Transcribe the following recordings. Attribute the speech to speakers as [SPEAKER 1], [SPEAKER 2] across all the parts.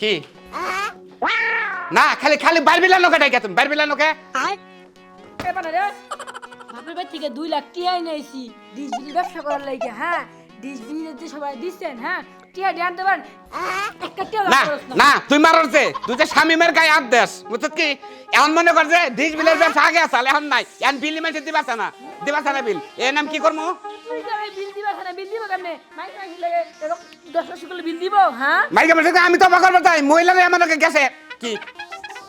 [SPEAKER 1] কি? না খালি খালি বারবিলা নোকে ডাকে তুমি বারবিলা
[SPEAKER 2] রে। বাপের বাড়ি থেকে দুই লাখ টিয়াই নিয়েছি ডিশ বিলি ব্যবসা করার লাগে হ্যাঁ? ডিশ বিলি যদি সবাই দিচ্ছেন হ্যাঁ? টিয়া দিয়ে আনতে পারেন।
[SPEAKER 1] না তুই মারর যে তুই যে গায়ে হাত দেস বুঝছিস কি? এমন মনে কর যে ডিস বিলের ব্যবসা আগে আসাল এখন নাই। এখন বিল না না বিল। এ নাম কি করব
[SPEAKER 2] কেমনে মাইক মাইক লাগে এরকম দশ মাস করলে বিল দিব হ্যাঁ?
[SPEAKER 1] মাইকে বলছে আমি তো অবাক করব তাই মহিলারা আমাকে গেছে। কি?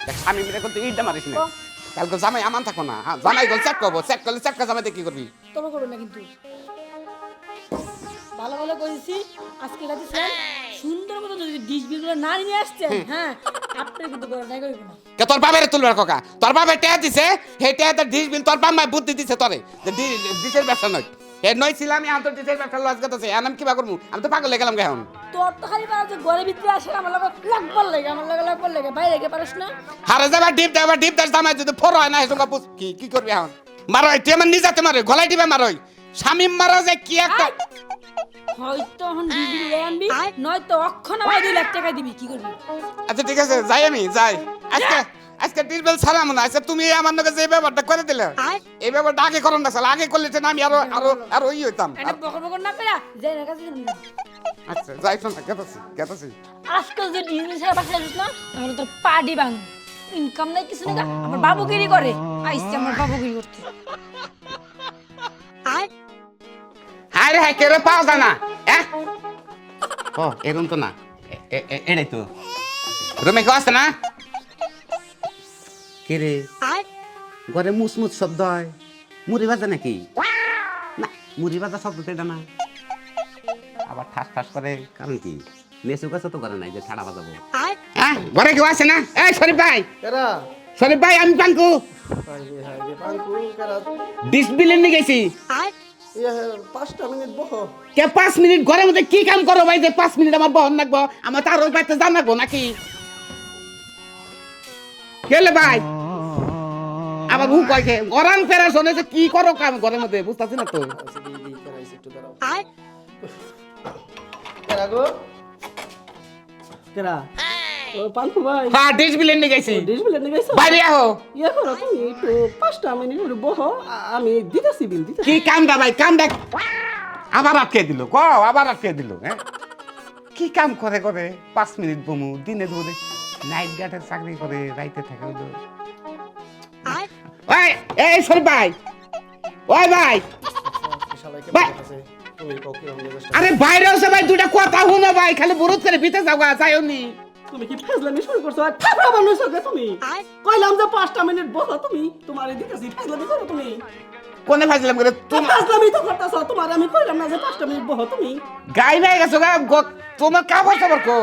[SPEAKER 1] দেখ, স্বামী মিলে করতে ইটটা মারিস না। কালকে জামাই আমান থাকো না হ্যাঁ জামাই গল চেক করব চেক করলে চেক করে জামাইতে কি করবি?
[SPEAKER 2] তবে করবে না কিন্তু। ভালো ভালো করেছি আজকে রাতে স্যার সুন্দর মতো যদি ডিশ বিলগুলো না নিয়ে আসছেন হ্যাঁ আপনার কিন্তু করা নাই করব না।
[SPEAKER 1] কে তোর বাপের তুলবার কাকা তোর বাপের টেয়া দিছে সেই টেয়া তোর ডিস বিল তোর বাপ মায় বুদ্ধি দিছে তোরে যে ডি- ডিসের ব্যবসা নয়। হে নয় ছিলাম আমি আন্তর ডিসের ব্যবসা লস করতেছে এখন আমি কিবা করব? আমি তো পাগল হয়ে গেলাম এখন।
[SPEAKER 2] তোর তো খালি পারা যে ভিতরে আসে আমার লগত লাগবার লাগে আমার লাগে লাগবার লাগে বাইরে গিয়ে পারিস না?
[SPEAKER 1] হারে যাবা ডিপ দেবা ডিপ দাস দামাই যদি ফোর হয় না হেসঙ্গা বুঝ কি কি করবি এখন? মারো তুই আমার নিজাতে মারো গলায় টিপে মারোই স্বামীম মারো যে কি একটা
[SPEAKER 2] হয়তো এখন লয়ে আনবি নয়তো অক্ষণ আমার দুই লাখ টাকা দিবি কি করবি?
[SPEAKER 1] আচ্ছা ঠিক আছে যাই আমি যাই। আজকে আজকে বিল ছাড়াম না আচ্ছা তুমি আমার নাকি যে ব্যাপারটা করে দিলে? এই ব্যাপারটা আগে করুন না আগে করলে তো না আমি আরও আরও আরও ই হইতাম। আচ্ছা যাই শোন না কেতাছি কেতাছি
[SPEAKER 2] আজকাল যে ছাড়া আসিস না তাহলে তোর পার্টি বাং ইনকাম নাই কিছু না আমার বাবুগিরি করে। আইসছে আমার বাবুগিরি করতে।
[SPEAKER 1] রে হায় কেউ পাওয়া যায় না? হ্যাঁ ও এরকম তো না। এ- এ- এ- এটাই তো। রুমে কেউ আছে না? কে রে? ঘরে মুসমুস শব্দ হয়। মুড়ি ভাজা নাকি? না মুড়ি ভাজা শব্দ তো এটা না। আবার ঠাস ঠাস করে। কারণ কি? নেসু গাছে তো ঘরে নাই যে ছাড়া বাজাবো। হ্যাঁ ঘরে কেউ আছে না? এই শরীফ ভাই!
[SPEAKER 3] কেরা
[SPEAKER 1] শরীফ ভাই আমি পাঙ্কু।
[SPEAKER 3] হাই রে হাই রে পাঙ্কু কেরা?
[SPEAKER 1] ডিস বিলেন নিয়ে গেছি।
[SPEAKER 3] মিনিট
[SPEAKER 1] কে পাঁচ মিনিট ঘরের মধ্যে কি কাম করো ভাই? যে পাঁচ মিনিট আমার বহন রাখব। আমার তার ওই বাড়িতে জান নাকি? কেলে ভাই। আবার হু কয়েছে গরান ফেরা শোনেছে কি করো কাম ঘরের মধ্যে বুঝতেছি না তো।
[SPEAKER 3] কেরা
[SPEAKER 1] হ্যাঁ ডিস বিলেন নিয়ে গেছি।
[SPEAKER 3] ডিশ বিলে নিয়ে গেছো?
[SPEAKER 1] বাইরে আহো।
[SPEAKER 3] ইয়ে করো তুমি একটু পাঁচটা মিনিট বহ। আমি দিতেছি বিল দিতেছি।
[SPEAKER 1] কি কামটা ভাই? কামটা আবার আটকে দিল ক আবার আটকে দিল হ্যাঁ? কি কাম করে করে পাঁচ মিনিট বমু দিনে ধরে। নাইট গার্ডের চাকরি করে রাইতে থাকে হইল। ওই এই শরীফ ভাই ওই ভাই। আরে বাইরে আছে ভাই দুটা কথা শুনো ভাই খালি বুরুত করে ভিতরে যাও গা যাইওনি
[SPEAKER 3] তুমি কি ফেজলামি শুরু করছ? আর থাপড়া বানাইছো কে তুমি। কইলাম যে পাঁচটা মিনিট বহ তুমি। তোমার দিতেছি ফেজলামি করো তুমি।
[SPEAKER 1] কোনে ফাইছিলাম করে? তুমি
[SPEAKER 3] ফেজলামি তো করতেছো তোমার আমি কইলাম না যে পাঁচটা মিনিট বহ তুমি।
[SPEAKER 1] গাই নাই গেছো গা গ- তোমার কাপড় চাপড় কো।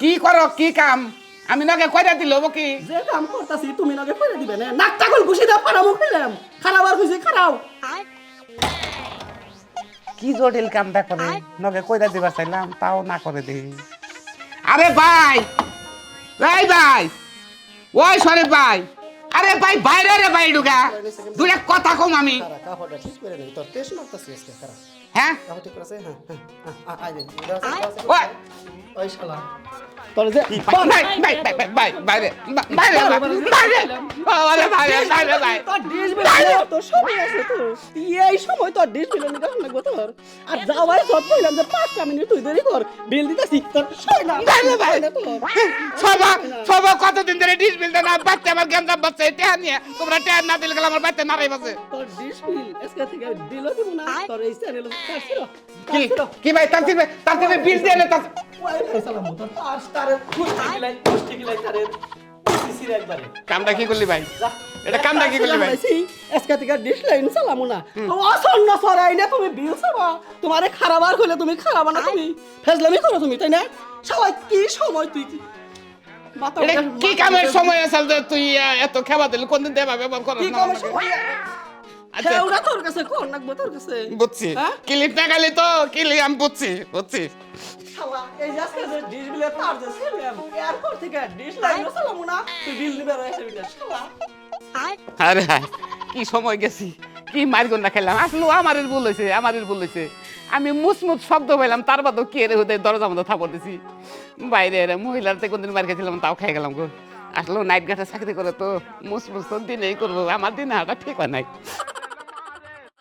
[SPEAKER 1] কি করো কি কাম? আমি নাকে কয়টা দিল কি?
[SPEAKER 3] যে কাম করতাছি তুমি নাকি করে দিবে না। নাকটা গল ঘুষি দাও পাড়া মুখ দিলাম খারাপ আর খুশি খারাপ।
[SPEAKER 1] কি জটিল কামটা করে নগে কয়টা দিবা চাইলাম তাও না করে দেই আরে ভাই ভাই ভাই ওই শরীফ ভাই আরে ভাই বাইরে রে ভাই ঢুকা। দুটা কথা কম আমি।
[SPEAKER 3] ঠিক করে তোর টেস্ট মারতাছি আজকে খারাপ।
[SPEAKER 1] হ্যাঁ
[SPEAKER 3] কাপড় ঠিক করেছে হ্যাঁ হ্যাঁ হ্যাঁ আই দে
[SPEAKER 1] ওই
[SPEAKER 3] ওই শালা তোর যে
[SPEAKER 1] ভাই ভাই ভাই ভাই ভাই বাইরে বাইরে বাইরে আরে বাইরে বাইরে ভাই
[SPEAKER 3] তোর ডিশ বিল তোর সময় আছে তো। তুই এই সময় তোর ডিশ বিল নিতে লাগবে তোর। আর যাওয়াই সব কইলাম যে পাঁচটা মিনিট তুই দেরি কর। বিল দিতেছি তোর সময় না
[SPEAKER 1] বাইরে ভাই।
[SPEAKER 3] তোর।
[SPEAKER 1] সবা সবা কতদিন ধরে ডিস বিল দেন আর বাচ্চা আমার গেন্দা বাচ্চা টেয়া নিয়ে। তোমরা টেয়া না দিলে গেলে আমার বাচ্চা মারাই বাসে।
[SPEAKER 3] তোর ডিশ বিল আজকে থেকে দিলও দিব না। তোর এই চ্যানেল
[SPEAKER 1] কি? কি ভাই তার থেকে তার থেকে বিল দিয়ে তার
[SPEAKER 3] ওই ভাই সালাম তোর তার তারে কুষ্টি গিলাই কুষ্টি গিলাই তারে। একবারে।
[SPEAKER 1] কামটা কি করলি ভাই? এটা কামটা কি করলি ভাই?
[SPEAKER 3] আজকে থেকে ডিশ লাইন চালামো না। তো অসন্ন সরাই না তুমি বিল চাবা। তোমারে খারাপ আর হইলে তুমি খারাপ না তুমি। ফেজলামি করো তুমি তাই না? সবাই কি সময় তুই? কি মাথা
[SPEAKER 1] কি কামের সময় আছে তুই এত খেবা দিলি কোনদিন দেবা ব্যবহার করো না আচ্ছা
[SPEAKER 3] খেউড়া তোর কাছে কোন? নাকবো তোর কাছে?
[SPEAKER 1] বুঝছি।
[SPEAKER 3] হ্যাঁ?
[SPEAKER 1] ক্লিপ না গেলি তো ক্লিপ আমি বুঝছি বুঝছি।
[SPEAKER 3] শালা, এই যে আজকে যে ডিশ বিলের তার যে ছিলাম, এরপর থেকে ডিশ লাইনও চালামো না, তুই বিল দিবে রয়েছে বিটা, শালা।
[SPEAKER 1] আরে হায় কি সময় গেছি কি মারগুন না খেলাম। আসলে আমারের ভুল হয়েছে আমারের ভুল হয়েছে আমি মুসমুত শব্দ পাইলাম তার বাদও কে রে হুদে দরজা মতো থাপড় দিছি। বাইরে এরা মহিলার থেকে কোনদিন মার খেয়েছিলাম তাও খাই গেলাম গো। আসলে নাইট গার্ডে চাকরি করে তো মুসমুস তো দিনেই করব আমার দিনে হাঁটা ঠিক হয় নাই।